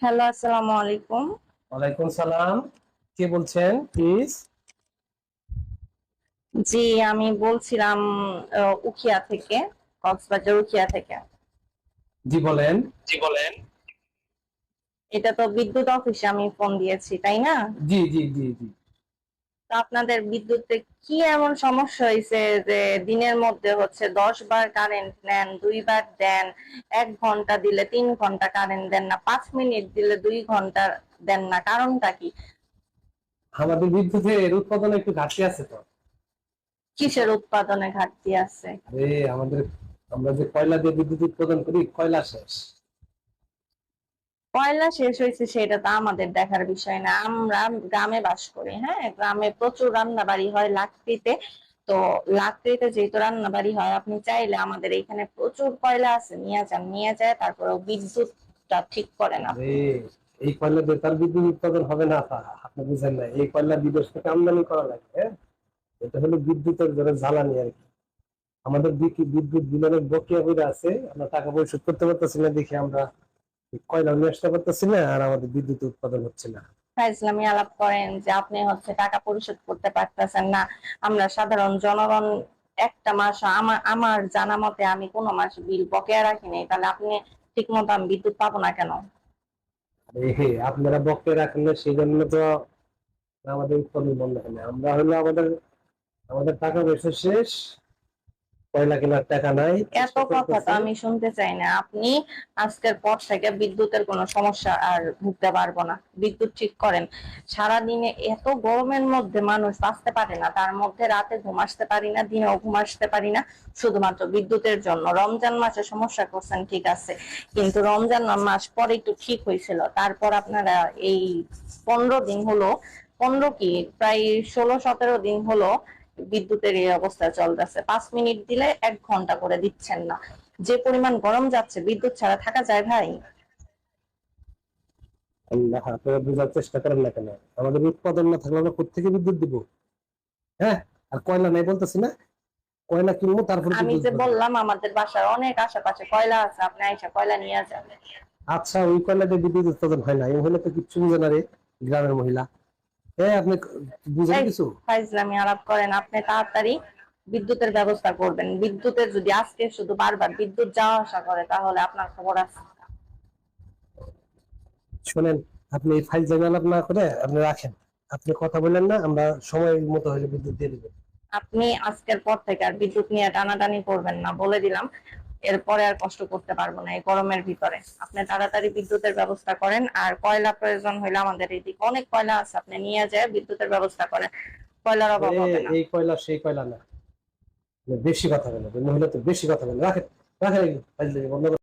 Hello আসসালামু আলাইকুম। ওয়ালাইকুম সালাম। কে বলছেন প্লিজ? জি আমি বলছিলাম উখিয়া থেকে কক্সবাজার উখিয়া থেকে। জি বলেন। এটা তো বিদ্যুৎ অফিসে আমি ফোন দিয়েছি তাই না? জি জি জি জি। তো আপনাদের বিদ্যুতে কি এমন সমস্যা হয়েছে যে দিনের মধ্যে হচ্ছে দশ বার কারেন্ট নেন দুইবার দেন এক ঘণ্টা দিলে তিন ঘণ্টা কারেন্ট দেন না পাঁচ মিনিট দিলে দুই ঘণ্টা দেন না কারণটা কি? আমাদের বিদ্যুতের উৎপাদনে একটু ঘাটতি আছে তো। কিসের উৎপাদনে ঘাটতি আছে? আরে আমাদের আমরা যে কয়লা দিয়ে বিদ্যুৎ উৎপাদন করি কয়লা শেষ। কয়লা শেষ হয়েছে সেটা তো আমাদের দেখার বিষয় না। আমরা গ্রামে বাস করি হ্যাঁ? গ্রামে প্রচুর রান্না বাড়ি হয় লাকড়িতে। তো লাকড়িতে যেহেতু রান্না বাড়ি হয়, আপনি চাইলে আমাদের এখানে প্রচুর কয়লা আছে, নিয়ে যান, নিয়ে যায় তারপরেও বিদ্যুৎটা ঠিক করে না এই কয়লা দিয়ে বিদ্যুৎ উৎপাদন হবে না তা, আপনি বুঝেন না। এই কয়লা বিদেশ থেকে আমদানি করা লাগে হ্যাঁ? এটা হলো বিদ্যুতের ধরে জ্বালানি আর কি। আমাদের বিদ্যুৎ বিলের বকেয়া করে আছে, আমরা টাকা পরিশোধ করতে পারতেছি না দেখে আমরা কয়লা নিয়ে আসতে পারতেছি না আর আমাদের বিদ্যুৎ উৎপাদন হচ্ছে না। ইসলামী আলাপ করেন যে আপনি হচ্ছে টাকা পরিশোধ করতে পারতেছেন না। আমরা সাধারণ জনগণ একটা মাস আমার আমার জানা মতে আমি কোনো মাস বিল বকেয়া রাখি রাখিনি তাহলে আপনি ঠিক মতো আমি বিদ্যুৎ পাবো না কেন? আপনারা বকে রাখেন না সেই জন্য তো আমাদের উৎপাদন বন্ধ হয় না। আমরা হলো আমাদের আমাদের টাকা পয়সা শেষ কয়লা কেনার টাকা নাই। এত কথা তো আমি শুনতে চাই না। আপনি আজকের পর থেকে বিদ্যুতের কোনো সমস্যা আর ভুগতে পারব না। বিদ্যুৎ ঠিক করেন। এত গরমের মধ্যে মানুষ বাঁচতে পারে না। তার মধ্যে রাতে ঘুম আসতে পারি না দিনেও ঘুম আসতে পারি না। শুধুমাত্র বিদ্যুতের জন্য। রমজান মাসে সমস্যা করছেন ঠিক আছে। কিন্তু রমজান মাস পরে একটু ঠিক হয়েছিল। তারপর আপনারা এই পনেরো দিন হলো পনেরো কি? প্রায় ষোলো সতেরো দিন হলো বিদ্যুতের এই অবস্থা চলতেছে। পাঁচ মিনিট দিলে এক ঘণ্টা করে দিচ্ছেন না। যে পরিমাণ গরম যাচ্ছে বিদ্যুৎ ছাড়া থাকা যায় ভাই? আল্লাহ আপনারা বোঝার চেষ্টা করেন না কেন? আমাদের উৎপাদন না থাকলে আমরা কোথেকে বিদ্যুৎ দিব? হ্যাঁ? আর কয়লা নাই বলতেছি না? কয়লা কিনবো তারপরে আমি যে বললাম আমাদের বাসার অনেক আশেপাশে কয়লা আছে আপনি আইসা কয়লা নিয়ে আচ্ছা ওই কয়লা দিয়ে বিদ্যুৎ উৎপাদন হয় না এই হলে তো কিচ্ছু বুঝে না রে গ্রামের মহিলা। হ্যাঁ আপনি বুঝেন কিছু? ফাইজলামি আলাপ করেন আপনি তাড়াতাড়ি বিদ্যুতের ব্যবস্থা করবেন। বিদ্যুতের যদি আজকে শুধু বারবার বিদ্যুৎ যাওয়া আসা করে তাহলে আপনার খবর আছে। শোনেন আপনি এই ফাইল জানালাপ না করে আপনি রাখেন। আপনি কথা বলেন না আমরা সময় মতো হলে বিদ্যুৎ দিয়ে দিব। আপনি আজকের পর থেকে আর বিদ্যুৎ নিয়ে টানাটানি করবেন না বলে দিলাম। এরপরে আর কষ্ট করতে পারব না এই গরমের ভিতরে। আপনি তাড়াতাড়ি বিদ্যুতের ব্যবস্থা করেন আর কয়লা প্রয়োজন হইলে আমাদের এদিকে অনেক কয়লা আছে আপনি নিয়ে যায় বিদ্যুতের ব্যবস্থা করেন। কয়লার অভাব হবে না। এই কয়লা সেই কয়লা না। বেশি কথা বলে মহিলা তো বেশি কথা বলেন রাখেন রাখেন বন্ধ